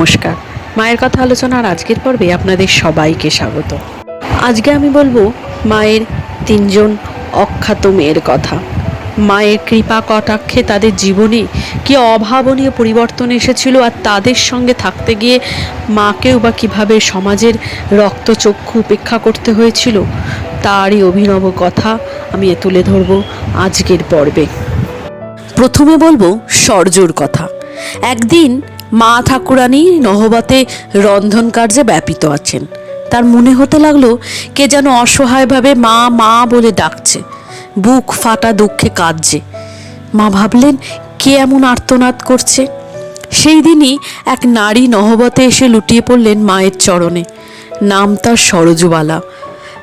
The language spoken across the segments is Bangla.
নমস্কার। মায়ের কথা আলোচনার আজকের পর্বে আপনাদের সবাইকে স্বাগত। আজকে আমি বলব মায়ের তিনজন অখ্যাত মেয়ের কথা। মায়ের কৃপা কটাক্ষে তাদের জীবনে কি অভাবনীয় পরিবর্তন এসেছিল আর তাদের সঙ্গে থাকতে গিয়ে মাকেও বা কীভাবে সমাজের রক্তচক্ষু উপেক্ষা করতে হয়েছিল, তারই অভিনব কথা আমি এ তুলে ধরবো আজকের পর্বে। প্রথমে বলব সর্জর কথা। একদিন মা ঠাকুরানী নহবতে রন্ধন কার্যে ব্যাপিত আছেন। তার মনে হতে লাগল, কে যেন অসহায়ভাবে মা মা বলে ডাকছে। বুক ফাটা দুঃখে কাঁদছে। মা ভাবলেন, কে এমন আর্তনাদ করছে? সেই দিনই এক নারী নহবতে এসে লুটিয়ে পড়লেন মায়ের চরণে। নাম তার সরজুবালা।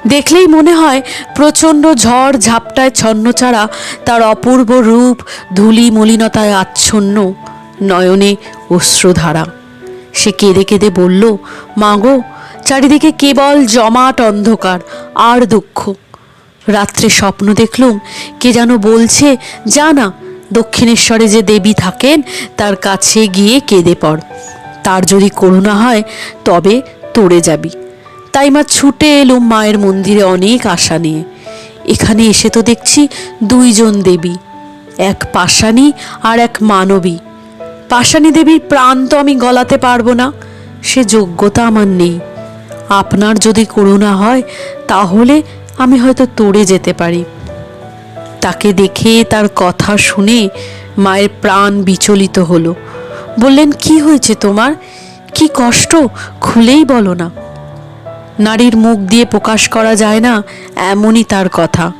দেখলেই মনে হয়, প্রচণ্ড ঝড় ঝাপটায় ছন্ন ছাড়া তার অপূর্ব রূপ ধূলি মলিনতায় আচ্ছন্ন। নয়নে অশ্রুধারা। সে কেঁদে কেঁদে বলল মাগো চারিদিকে কেবল জমাট অন্ধকার, আর দুঃখ। রাত্রে স্বপ্ন দেখলুম, কে যেন বলছে, যা না, দক্ষিণেশ্বরে যে দেবী থাকেন, তার কাছে গিয়ে কেঁদে পড়। তার যদি করুণা হয়, তবে তোড়ে যাবি। তাই মা ছুটে এলুম মায়ের মন্দিরে অনেক আশা নিয়ে। এখানে এসে তো দেখছি দুইজন দেবী, এক পাশানি আর এক মানবী। পাশানি দেবীর প্রাণ তো আমি গলাতে পারব না, সে যোগ্যতা আমার নেই। আপনার যদি করুণা হয়, তাহলে আমি হয়তো তোড়ে যেতে পারি। তাকে দেখে তার কথা শুনে মায়ের প্রাণ বিচলিত হলো। বললেন, কি হয়েছে তোমার? কি কষ্ট? খুলেই বলো না। নারীর মুখ দিয়ে প্রকাশ করা যায় না, এমনই তার কথা।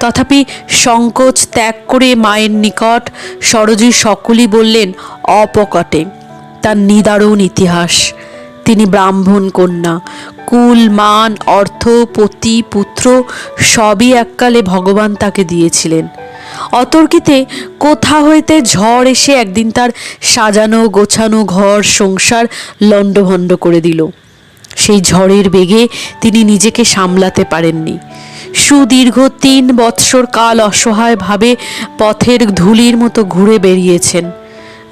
তথাপি সংকোচ ত্যাগ করে মায়ের নিকট সরজী সকলই বললেন, অপকটে, তার নিদারুণ ইতিহাস। তিনি ব্রাহ্মণ কন্যা, কুল, মান, অর্থ, পতি, পুত্র, সবই এককালে ভগবান তাকে দিয়েছিলেন। অতর্কিতে কোথা হইতে ঝড় এসে একদিন তার সাজানো গোছানো ঘর, সংসার লণ্ডভণ্ড করে দিল। সেই ঝড়ের বেগে তিনি নিজেকে সামলাতে পারেননি। সুদীর্ঘ তিন বৎসর কাল অসহায়ভাবে পথের ধুলির মতো ঘুরে বেরিয়েছেন।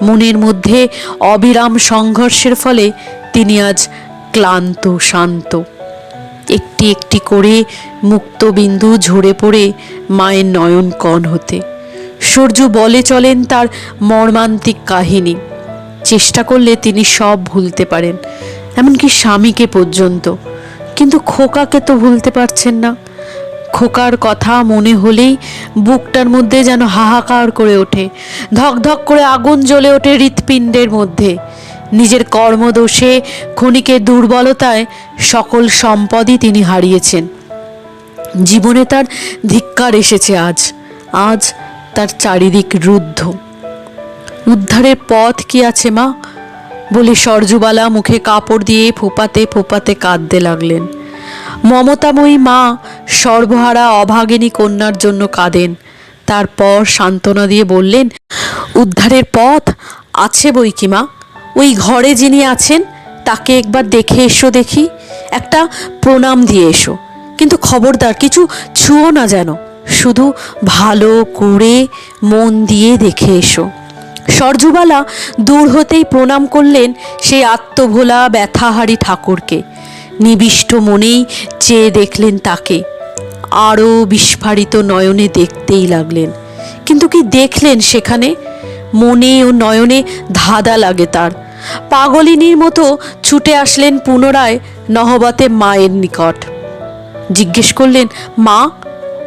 মনের মধ্যে অবিরাম সংঘর্ষের ফলে তিনি আজ ক্লান্ত, শান্ত। একটি একটি করে মুক্তবিন্দু ঝরে পড়ে মায়ের নয়ন কণ হতে। সূর্য বলে চলেন তার মর্মান্তিক কাহিনী। চেষ্টা করলে তিনি সব ভুলতে পারেন, এমনকি স্বামীকে পর্যন্ত। কিন্তু খোকাকে তো ভুলতে পারছেন না। খোকার কথা মনে হলেই বুকটার মধ্যে যেন হাহাকার করে ওঠে ধক ধক করে আগুন জ্বলে ওঠে হৃৎপিণ্ডের মধ্যে। নিজের কর্মদোষে ক্ষণিকের দুর্বলতায় সকল সম্পদই তিনি হারিয়েছেন। জীবনে তার ধিক্কার এসেছে আজ আজ তার চারিদিক রুদ্ধ। উদ্ধারের পথ কি আছে মা? বলে সরজুবালা মুখে কাপড় দিয়ে ফোপাতে ফোপাতে কাঁদতে লাগলেন। মমতাময়ী মা সর্বহারা অভাগিনী কন্যার জন্য কাঁদেন। তারপর সান্ত্বনা দিয়ে বললেন, উদ্ধারের পথ আছে বই কি মা? ওই ঘরে যিনি আছেন, তাকে একবার দেখে এসো দেখি। একটা প্রণাম দিয়ে এসো। কিন্তু খবরদার, কিছু ছুঁয়ো না যেন। শুধু ভালো করে মন দিয়ে দেখে এসো। সরজুবালা দূর হতেই প্রণাম করলেন সেই আত্মভোলা ব্যথাহারী ঠাকুরকে। নিবিষ্ট মনেই চেয়ে দেখলেন তাকে। আরও বিস্ফারিত নয়নে দেখতেই লাগলেন। কিন্তু কি দেখলেন সেখানে? মনে ও নয়নে ধাঁধা লাগে তার। পাগলিনীর মতো ছুটে আসলেন পুনরায় নহবতে মায়ের নিকট। জিজ্ঞেস করলেন, মা?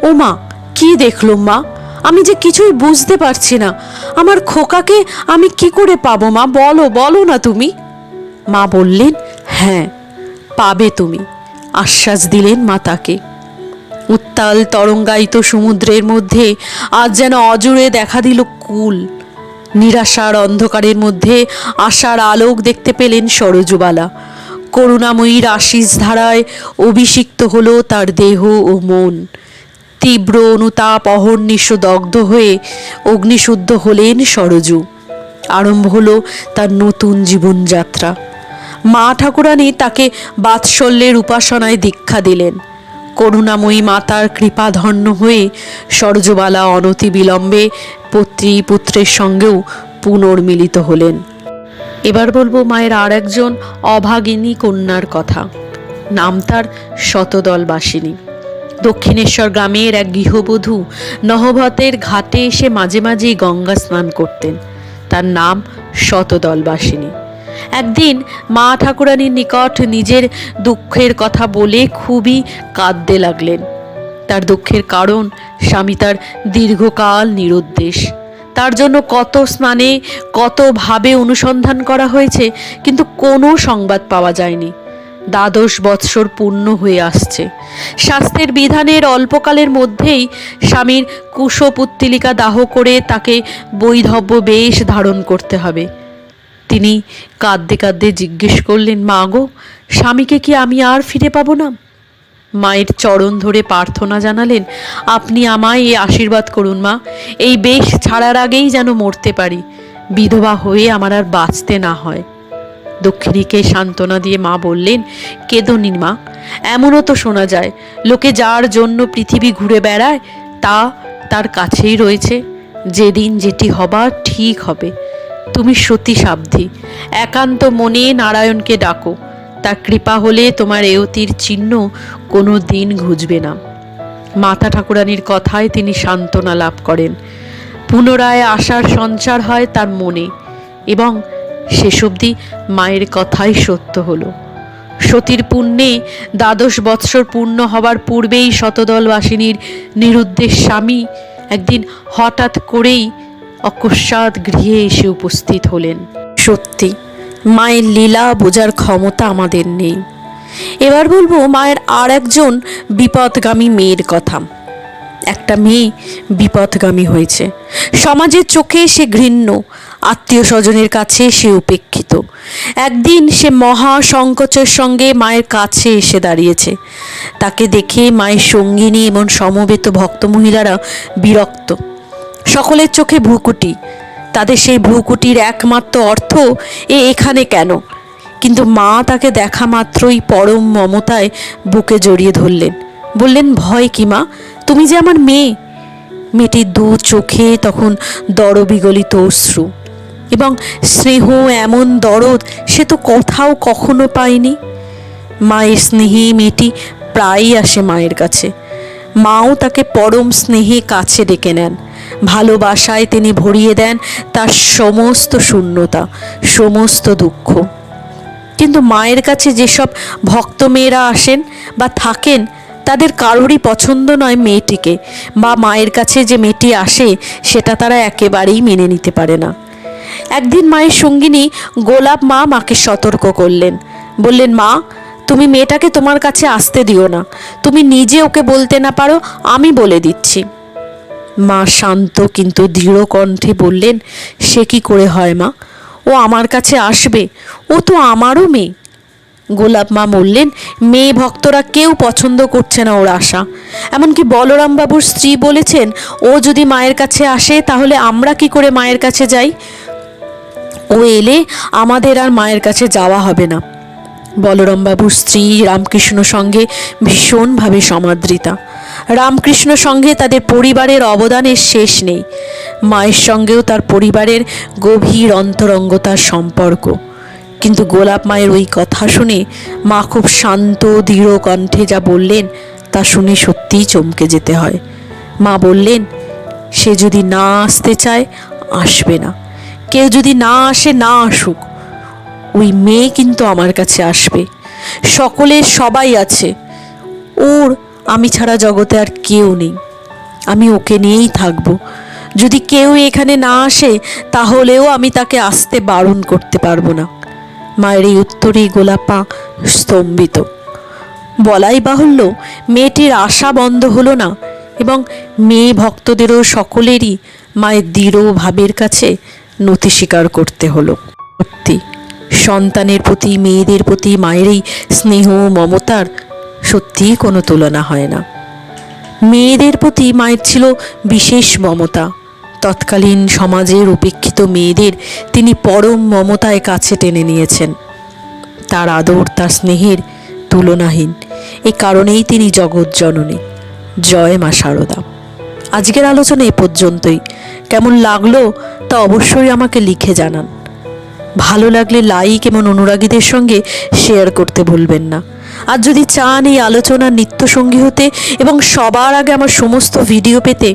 ও মা, কি দেখলুম মা? আমি যে কিছুই বুঝতে পারছি না। আমার খোকাকে আমি কি করে পাবো মা? বলো বলো না তুমি। মা বললেন হ্যাঁ পাবে তুমি। আশ্বাস দিলেন মা তাকে। উত্তাল তরঙ্গায়িত সমুদ্রের মধ্যে আজ যেন অজুড়ে দেখা দিল কুল। নিরাশার অন্ধকারের মধ্যে আশার আলোক দেখতে পেলেন সরজুবালা। করুণাময়ীর আশিস ধারায় অভিষিক্ত হলো তার দেহ ও মন। তীব্র অনুতাপ অহর্নিশ দগ্ধ হয়ে অগ্নিশুদ্ধ হলেন সরজু। আরম্ভ হলো তার নতুন জীবনযাত্রা। মা ঠাকুরানী তাকে বাৎসল্যের উপাসনায় দীক্ষা দিলেন। করুণাময়ী মাতার কৃপাধন্য হয়ে সরজবালা অনতি বিলম্বে পত্রী পুত্রের সঙ্গেও পুনর্মিলিত হলেন। এবার বলব মায়ের আর একজন অভাগিনী কন্যার কথা। নাম তার শতদলবাসিনী। দক্ষিণেশ্বর গ্রামের এক গৃহবধূ নহবতের ঘাটে এসে মাঝে মাঝেই গঙ্গা স্নান করতেন। তার নাম শতদলবাসিনী। একদিন মা ঠাকুরানীর নিকট নিজের দুঃখের কথা বলে খুবই কাঁদতে লাগলেন। তার দুঃখের কারণ স্বামী তার দীর্ঘকাল নিরুদ্দেশ। তার জন্য কত স্নানে কতভাবে অনুসন্ধান করা হয়েছে, কিন্তু কোনো সংবাদ পাওয়া যায়নি। দ্বাদশ বৎসর পূর্ণ হয়ে আসছে। স্বাস্থ্যের বিধানের অল্পকালের মধ্যেই স্বামীর কুশপুত্তিলিকা দাহ করে তাকে বৈধব্য বেশ ধারণ করতে হবে। তিনি কাঁদতে কাঁদতে জিজ্ঞেস করলেন, মা গো, স্বামীকে কি আমি আর ফিরে পাবো না? মায়ের চরণ ধরে প্রার্থনা জানালেন, আপনি আমায় এই আশীর্বাদ করুন, মা। এই বেশ ছাড়ার আগেই যেন মরতে পারি। বিধবা হয়ে আমার আর বাঁচতে না হয়। দক্ষিণীকে সান্ত্বনা দিয়ে মা বললেন কেদনির মা। এমনও তো শোনা যায়, লোকে যার জন্য পৃথিবী ঘুরে বেড়ায়, তা তার কাছেই রয়েছে। যেদিন যেটি হবার ঠিক হবে। তুমি সতী সাবধি একান্ত মনে নারায়ণকে ডাকো। তার কৃপা হলে তোমার এয়তির চিহ্ন কোনো দিন ঘুজবে না। মাতা ঠাকুরানীর কথায় তিনি সান্ত্বনা লাভ করেন। পুনরায় আশার সঞ্চার হয় তার মনে এবং শেষ অবধি মায়ের কথাই সত্য হলো। সতীর পুণ্যে দ্বাদশ বৎসর পূর্ণ হবার পূর্বেই শতদলবাসিনীর নিরুদ্দেশ স্বামী একদিন হঠাৎ করেই অকস্মাৎ গৃহে এসে উপস্থিত হলেন। সত্যি, মায়ের লীলা বোঝার ক্ষমতা আমাদের নেই। এবার বলব মায়ের আর একজন বিপদগামী মেয়ের কথা। একটা মেয়ে বিপদগামী হয়েছে। সমাজের চোখে সে ঘৃণ্য আত্মীয় স্বজনের কাছে সে উপেক্ষিত। একদিন সে মহা সংকোচের সঙ্গে মায়ের কাছে এসে দাঁড়িয়েছে। তাকে দেখে মায়ের সঙ্গিনী এবং সমবেত ভক্ত মহিলারা বিরক্ত। সকলের চোখে ভ্রুকুটি। তাদের সেই ভ্রুকুটির একমাত্র অর্থ, এ এখানে কেন? কিন্তু মা তাকে দেখা মাত্রই পরম মমতায় বুকে জড়িয়ে ধরলেন। বললেন, ভয় কি মা? তুমি যে আমার মেয়ে। মেয়েটির দু চোখে তখন দরবিগলিত অশ্রু এবং স্নেহ এমন দরদ সে তো কোথাও কখনো পায়নি। মায়ের স্নেহে মেয়েটি প্রায়ই আসে মায়ের কাছে। মাও তাকে পরম স্নেহে কাছে ডেকে নেন। ভালোবাসায় তিনি ভরিয়ে দেন তার সমস্ত শূন্যতা, সমস্ত দুঃখ। কিন্তু মায়ের কাছে যেসব ভক্ত মেয়েরা আসেন বা থাকেন, তাদের কারোরই পছন্দ নয় মেয়েটিকে বা মায়ের কাছে যে মেয়েটি আসে, সেটা তারা একেবারেই মেনে নিতে পারে না। একদিন মায়ের সঙ্গিনী গোলাপ মা মাকে সতর্ক করলেন। বললেন, মা, তুমি মেয়েটাকে তোমার কাছে আসতে দিও না। তুমি নিজে ওকে বলতে না পারো, আমি বলে দিচ্ছি। মা শান্ত কিন্তু দৃঢ় কণ্ঠে বললেন, সে কি করে হয় মা? ও আমার কাছে আসবে। ও তো আমারও মেয়ে। গোলাপ মা বললেন, মেয়ে ভক্তরা কেউ পছন্দ করছে না ওর আশা। এমনকি বলরাম বাবুর স্ত্রী বলেছেন, ও যদি মায়ের কাছে আসে, তাহলে আমরা কি করে মায়ের কাছে যাই? ও এলে আমাদের আর মায়ের কাছে যাওয়া হবে না। বলরামবাবুর স্ত্রী রামকৃষ্ণ সঙ্গে ভীষণভাবে সমাদৃতা। রামকৃষ্ণ সঙ্গে তাদের পরিবারের অবদানের শেষ নেই। মায়ের সঙ্গেও তার পরিবারের গভীর অন্তরঙ্গতার সম্পর্ক। কিন্তু গোলাপ মায়ের ওই কথা শুনে মা খুব শান্ত, দৃঢ় কণ্ঠে যা বললেন, তা শুনে সত্যিই চমকে যেতে হয়। মা বললেন, সে যদি না আসতে চায়, আসবে না। কেউ যদি না আসে, না আসুক। ওই মেয়ে কিন্তু আমার কাছে আসবে। সকলের সবাই আছে। ওর আমি ছাড়া জগতে আর কেউ নেই। আমি ওকে নিয়েই থাকব। যদি কেউ এখানে না আসে, তাহলেও আমি তাকে আসতে বারণ করতে পারব না। মায়ের এই উত্তরেই গোলাপা স্তম্ভিত। বলাই বাহুল্য, মেয়েটির আশা বন্ধ হলো না এবং মেয়ে ভক্তদেরও সকলেরই মায়ের দৃঢ় ভাবের কাছে নতি স্বীকার করতে হলো। সত্যি, সন্তানের প্রতি, মেয়েদের প্রতি মায়ের এই স্নেহ, মমতার সত্যিই কোনো তুলনা হয় না। মেয়েদের প্রতি মায়ের ছিল বিশেষ মমতা। তৎকালীন সমাজের উপেক্ষিত মেয়েদের তিনি পরম মমতায় কাছে টেনে নিয়েছেন। তার আদর, তার স্নেহের তুলনাহীন। এ কারণেই তিনি জগৎ জননী। জয় মা শারদা আজকের আলোচনা এ পর্যন্তই। কেমন লাগল তা অবশ্যই আমাকে লিখে জানান। ভালো লাগলে লাইক এবং অনুরাগীদের সঙ্গে শেয়ার করতে ভুলবেন না। আর যদি চান এই আলোচনার নিত্যসঙ্গী হতে এবং সবার আগে আমার সমস্ত ভিডিও পেতে,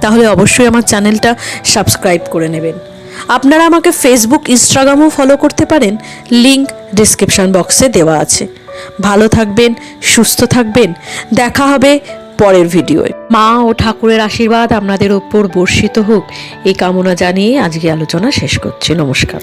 তাহলে অবশ্যই আমার চ্যানেলটা সাবস্ক্রাইব করে নেবেন। আপনারা আমাকে ফেসবুক ইনস্টাগ্রামও ফলো করতে পারেন। লিংক ডিসক্রিপশন বক্সে দেওয়া আছে। ভালো থাকবেন, সুস্থ থাকবেন। দেখা হবে পরের ভিডিওয়ে। মা ও ঠাকুরের আশীর্বাদ আপনাদের ওপর বর্ষিত হোক। এই কামনা জানিয়ে আজকে আলোচনা শেষ করছি। নমস্কার।